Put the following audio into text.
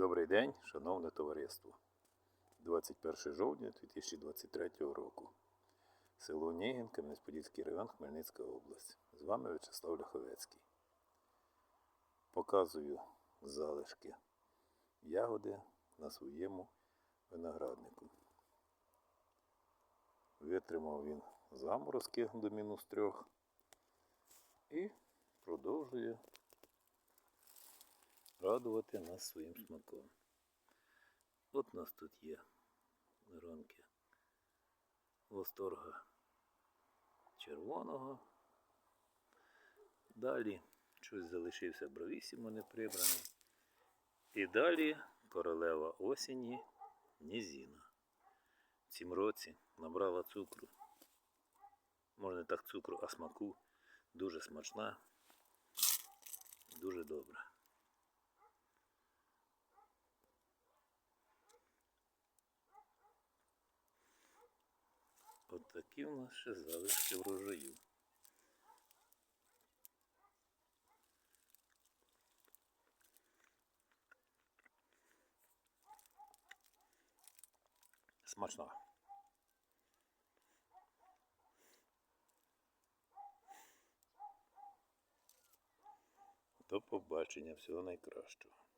Добрий день, шановне товариство. 21 жовтня 2023 року. Село Нігін, Кам'янець-Подільський район, Хмельницька область. З вами Вячеслав Ляховецький. Показую залишки ягоди на своєму винограднику. Витримав він заморозки до мінус трьох і продовжує радувати нас своїм смаком. От у нас тут є ранки восторга червоного. Далі щось залишився бровісімо не прибраний. І далі королева осені Нізіна. В цім році набрала цукру. Може не так цукру, а смаку. Дуже смачна, дуже добра. Такі у нас ще залишки врожаю. Смачно. До побачення, всього найкращого.